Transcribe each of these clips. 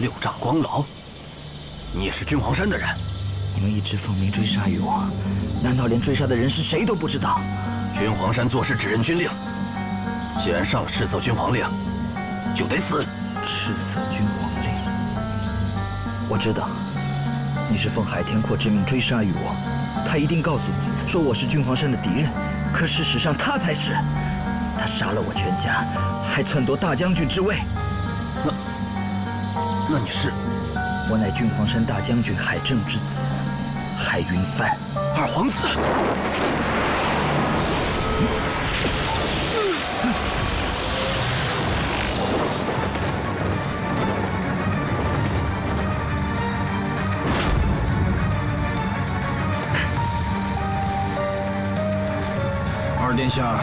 六丈光牢，你也是君皇山的人？你们一直奉命追杀于我，难道连追杀的人是谁都不知道？君皇山做事只认军令，既然上了赤色君皇令，就得死。赤色君皇令，我知道，你是奉海天阔之命追杀于我，他一定告诉你说我是君皇山的敌人，可事实上他才是，他杀了我全家，还篡夺大将军之位。那，你是？我乃郡皇山大将军海正之子，海云帆，二皇子。二殿下，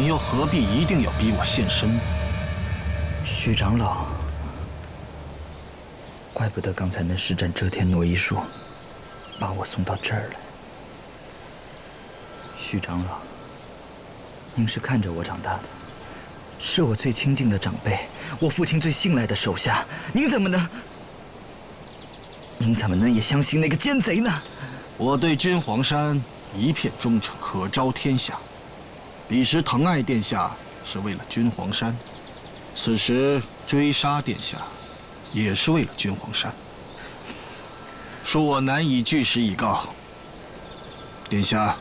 你又何必一定要逼我现身？徐长老，怪不得刚才那施展遮天挪移术，把我送到这儿来。徐长老，您是看着我长大的，是我最亲近的长辈，我父亲最信赖的手下，您怎么能？您怎么能也相信那个奸贼呢？我对君皇山一片忠诚，可昭天下。彼时疼爱殿下是为了君皇山，此时追杀殿下也是为了君皇山。恕我难以据实以告。殿下，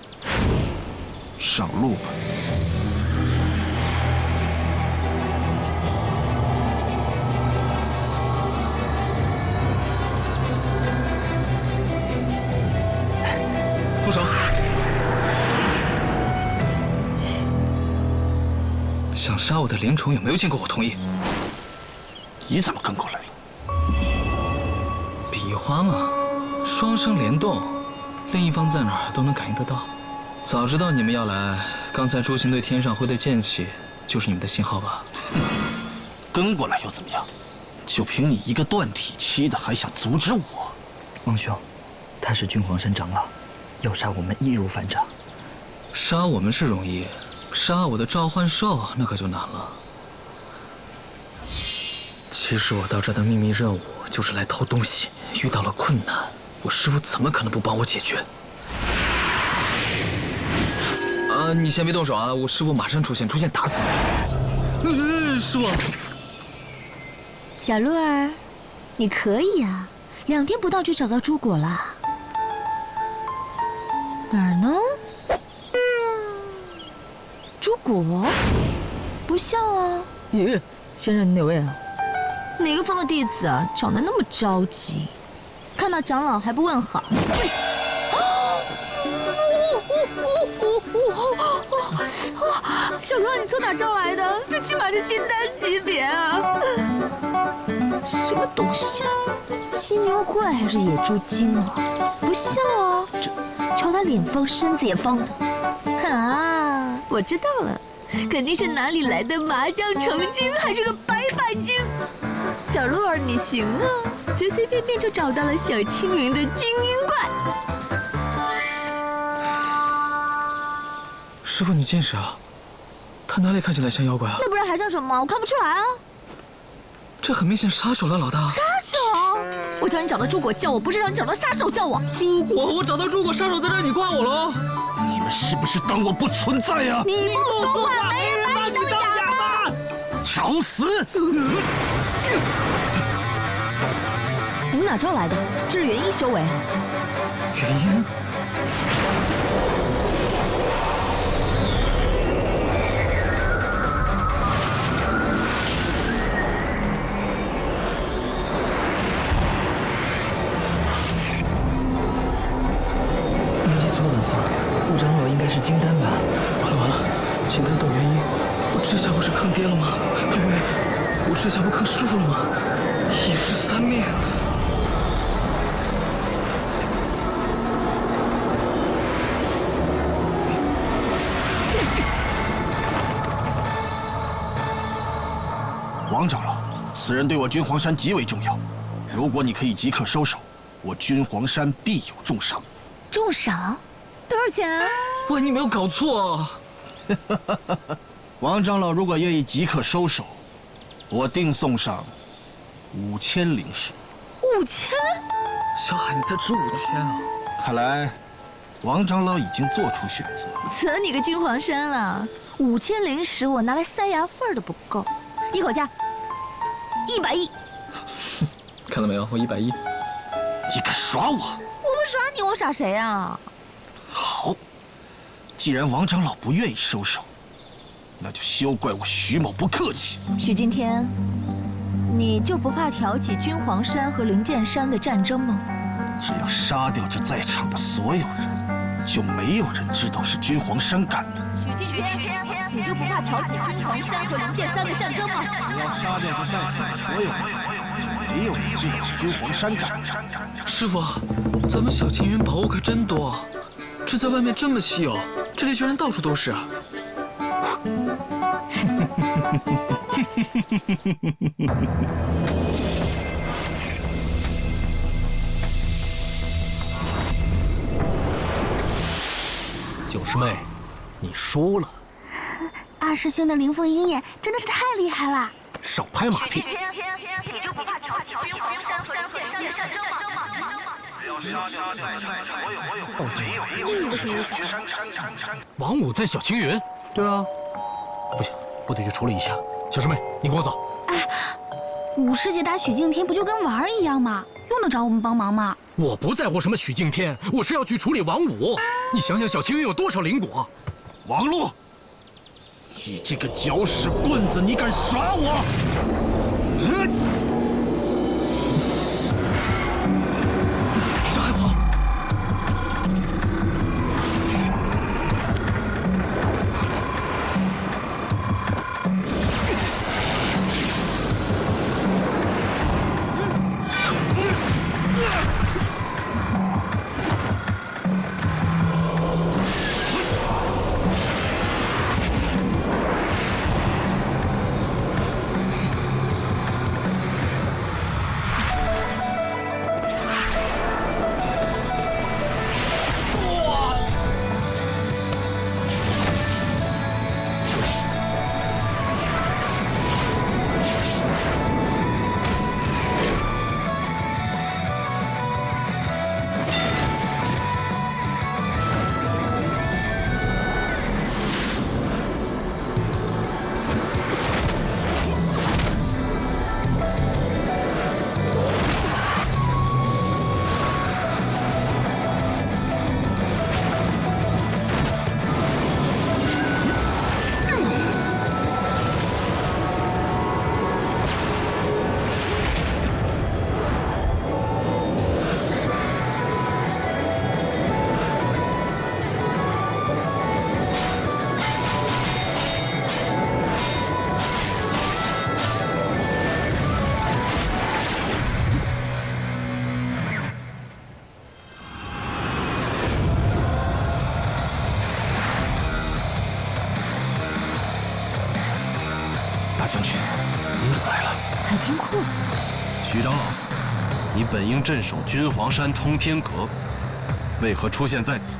上路吧。想杀我的灵虫有没有经过我同意？你怎么跟过来了？比划嘛，双生联动，另一方在哪儿都能感应得到。早知道你们要来，刚才朱行队天上挥的剑气就是你们的信号吧？跟过来又怎么样？就凭你一个断体期的，还想阻止我？王兄，他是君皇山长老。要杀我们易如反掌，杀我们是容易，杀我的召唤兽那可就难了。其实我到这的秘密任务就是来偷东西，遇到了困难，我师傅怎么可能不帮我解决？啊，你先别动手啊，我师傅马上出现，出现打死你！师傅，小鹿儿，你可以啊，两天不到就找到朱果了。哪儿呢？果，不像啊！咦，先生你哪位啊？哪个方的弟子啊？长得那么着急，看到长老还不问好。小哥，你从哪招来的？这起码是金丹级别啊！什么东西？金牛怪还是野猪精啊？不像啊！这。瞧他脸方身子也方的，啊！我知道了，肯定是哪里来的麻将成精，还是个白板精。小鹿儿，你行啊，随随便便就找到了小青云的精英怪。师傅，你近视啊？他哪里看起来像妖怪啊？那不然还像什么？我看不出来啊。这很明显杀手了，老大。杀手！我叫你找到朱果叫我，不是让你找到杀手叫我。朱果，我找到朱果，杀手在这，你怪我喽？是不是当我不存在啊？你不说话，没人把你当哑巴。找死！你们哪招来的？这是元婴修为。元婴。此人对我君黄山极为重要，如果你可以即刻收手，我君黄山必有重赏。重赏？多少钱啊？喂，你没有搞错啊？王长老如果愿意即刻收手，我定送上五千灵石。五千？小海，你才值五千啊！看来，王长老已经做出选择。择你个君黄山了，五千灵石我拿来塞牙缝儿都不够，一口价一百亿。看到没有，我一百亿。你敢耍我？我不耍你，我耍谁啊？好，既然王长老不愿意收手，那就休怪我徐某不客气。徐今天，你就不怕挑起君皇山和灵剑山的战争吗？只要杀掉这在场的所有人，就没有人知道是君皇山干的。许今天，你就不怕挑起君皇山和灵剑山的战争吗？你要杀掉这在场的所有人，就没有人知道是君皇山干的。师傅，咱们小青云宝物可真多，这在外面这么稀有，这里居然到处都是。九师妹，你输了，二师兄的灵凤鹰眼真的是太厉害了。少拍马屁。你就不怕挑起山和山的战争吗？另一个嫌疑是谁？王五在小青云。对啊，不行，不得去处理一下。小师妹，你跟我走。哎五师姐打许敬天不就跟玩儿一样吗？用得着我们帮忙吗？我不在乎什么许敬天，我是要去处理王五。你想想，小青云有多少灵果？王璐，你这个搅屎棍子，你敢耍我？嗯徐长老，你本应镇守君皇山通天阁，为何出现在此？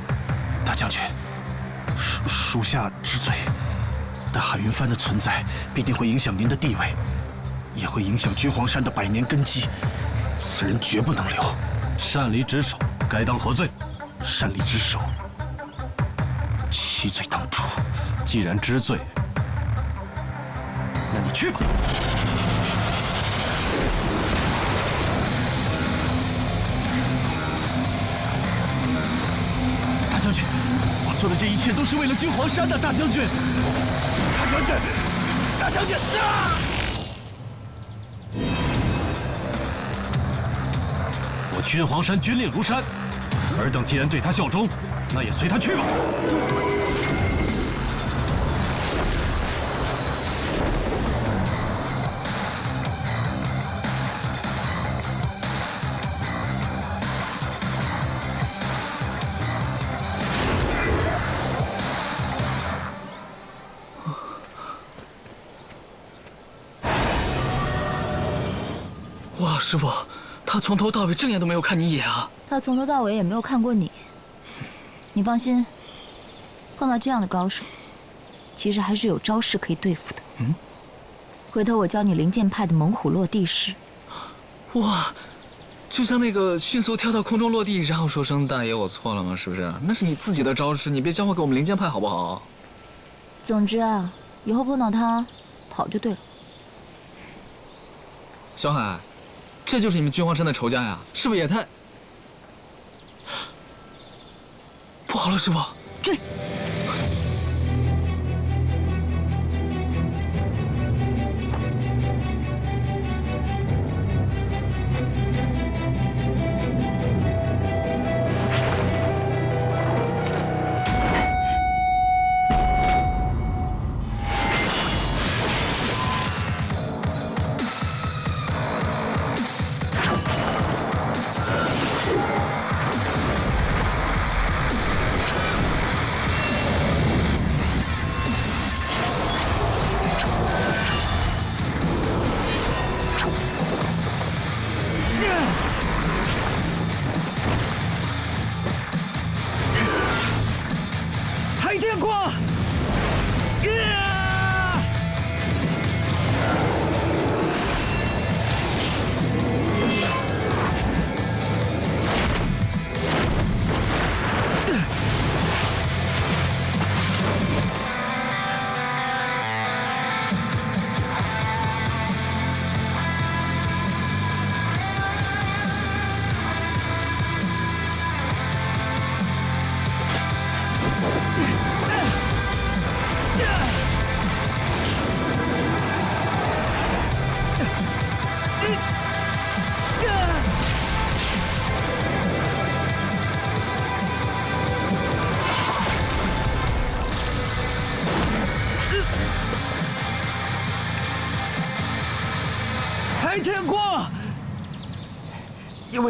大将军，属属下知罪，但海云帆的存在必定会影响您的地位，也会影响君皇山的百年根基，此人绝不能留。擅离职守，该当何罪？擅离职守，其罪当诛。既然知罪，那你去吧。我做的这一切都是为了君皇山的，大将军。大将军，大将军啊！我君皇山军令如山，尔等既然对他效忠，那也随他去吧。师傅，他从头到尾正眼都没有看你一眼啊！他从头到尾也没有看过你。你放心，碰到这样的高手，其实还是有招式可以对付的。嗯，回头我教你灵剑派的猛虎落地式。哇，就像那个迅速跳到空中落地，然后说声“大爷，我错了”吗？是不是？那是你自己的招式，你别教会给我们灵剑派好不好？总之啊，以后碰到他，跑就对了。小海，这就是你们君皇山的仇家呀？是不是也太…… 不好了，师傅！追！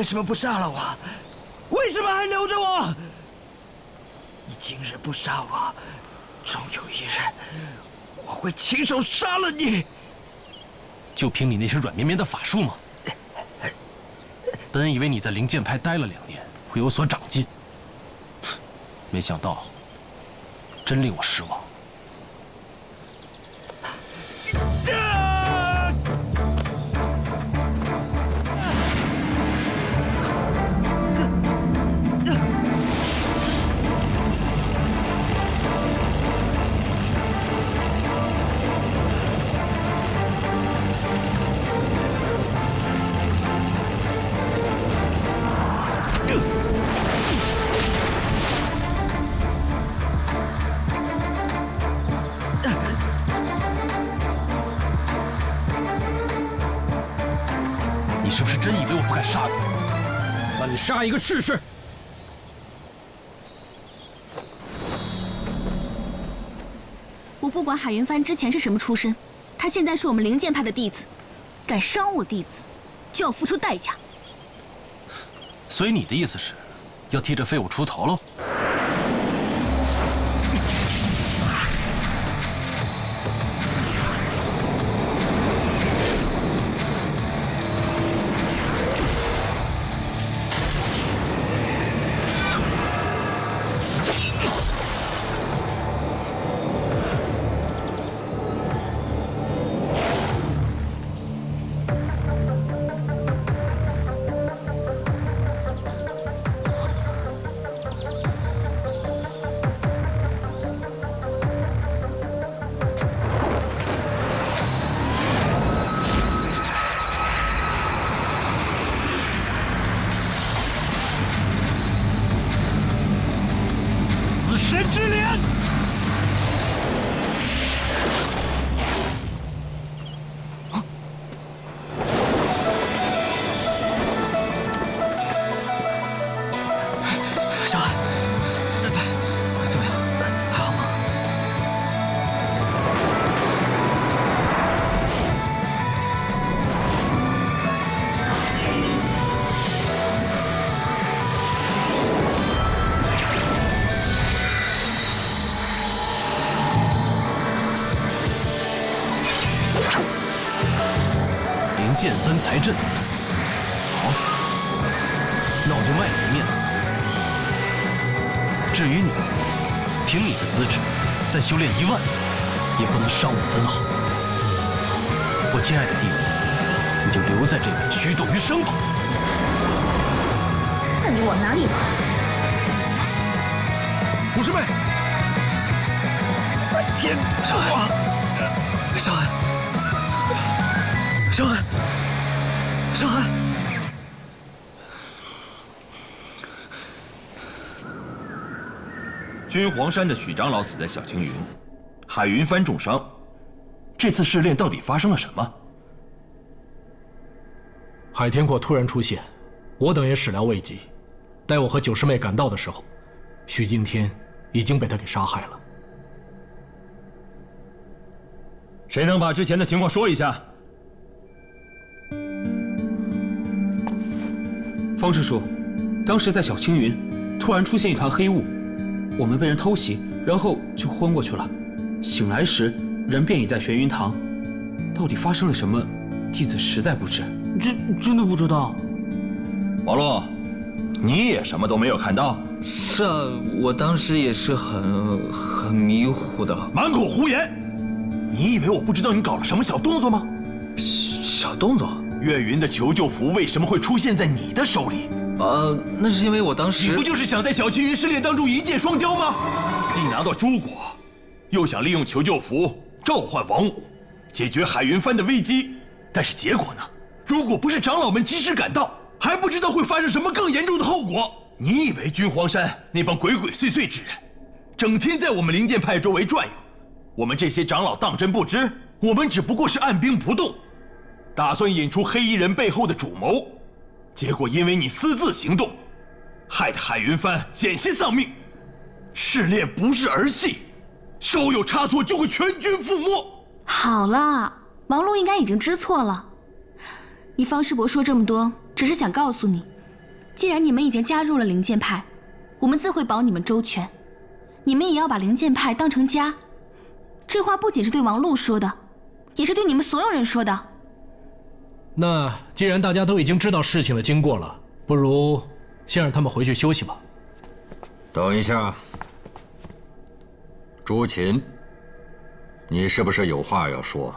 为什么不杀了我？为什么还留着我？你今日不杀我，终有一日我会亲手杀了你！就凭你那些软绵绵的法术吗？本以为你在灵剑派待了两年会有所长进，没想到真令我失望。你是不是真以为我不敢杀你？那你杀一个试试！我不管海云帆之前是什么出身，他现在是我们灵剑派的弟子，敢伤我弟子，就要付出代价。所以你的意思是，要替这废物出头喽？才阵。好，那我就卖你个面子。至于你，凭你的资质，再修炼一万年，也不能伤我分毫。我亲爱的弟弟，你就留在这里虚度余生吧。看你往哪里跑！武师妹，天，上海，上海，上海，上海。君皇山的许长老死在小青云，海云帆重伤。这次试炼到底发生了什么？海天阔突然出现，我等也始料未及。待我和九师妹赶到的时候，许敬天已经被他给杀害了。谁能把之前的情况说一下？方师叔，当时在小青云，突然出现一团黑雾，我们被人偷袭，然后就昏过去了。醒来时，人便已在玄云堂。到底发生了什么，弟子实在不知。真真的不知道。王洛，你也什么都没有看到？是啊，我当时也是很很迷糊的。满口胡言！你以为我不知道你搞了什么小动作吗？小动作？岳云的求救符为什么会出现在你的手里？呃，那是因为我当时……你不就是想在小青云试炼当中一箭双雕吗？既拿到朱果，又想利用求救符召唤王五，解决海云帆的危机。但是结果呢？如果不是长老们及时赶到，还不知道会发生什么更严重的后果。你以为君皇山那帮鬼鬼祟祟之人，整天在我们灵剑派周围转悠，我们这些长老当真不知？我们只不过是按兵不动，打算引出黑衣人背后的主谋。结果因为你私自行动，害得海云帆险些丧命。试炼不是儿戏，稍有差错就会全军覆没。好了，王璐应该已经知错了。你方师伯说这么多，只是想告诉你，既然你们已经加入了灵剑派，我们自会保你们周全。你们也要把灵剑派当成家。这话不仅是对王璐说的，也是对你们所有人说的。那既然大家都已经知道事情的经过了，不如先让他们回去休息吧。等一下，朱琴，你是不是有话要说？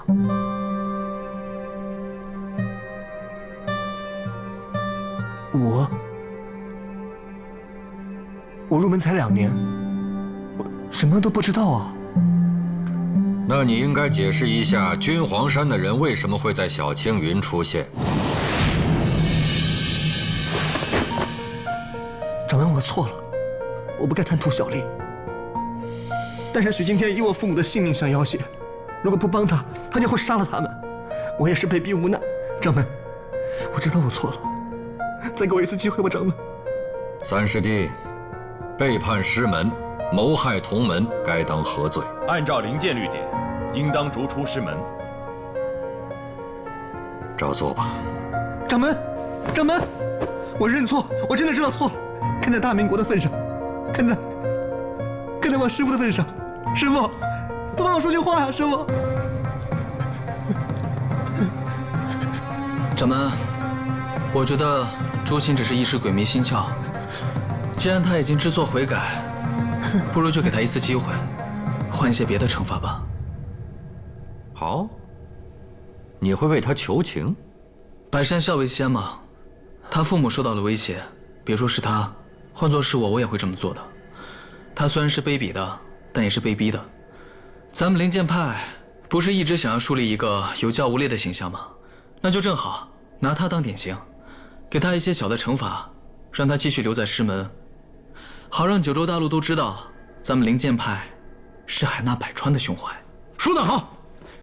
我，我入门才两年，我什么都不知道啊。那你应该解释一下，君皇山的人为什么会在小青云出现？掌门，我错了，我不该贪图小利。但是许敬天以我父母的性命相要挟，如果不帮他，他就会杀了他们。我也是被逼无奈。掌门，我知道我错了，再给我一次机会吧，掌门。三师弟，背叛师门。谋害同门，该当何罪？按照灵剑律典，应当逐出师门。照做吧。掌门，掌门，我认错，我真的知道错了。看在大明国的份上，看在看在我师傅的份上，师傅，不帮我说句话呀，师傅。掌门，我觉得朱青只是一时鬼迷心窍。既然他已经知错悔改。不如就给他一次机会，换一些别的惩罚吧。好，你会为他求情？百善孝为先嘛。他父母受到了威胁，别说是他，换做是我，我也会这么做的。他虽然是卑鄙的，但也是被逼的。咱们灵剑派不是一直想要树立一个有教无类的形象吗？那就正好拿他当典型，给他一些小的惩罚，让他继续留在师门。好让九州大陆都知道，咱们灵剑派是海纳百川的胸怀。说得好。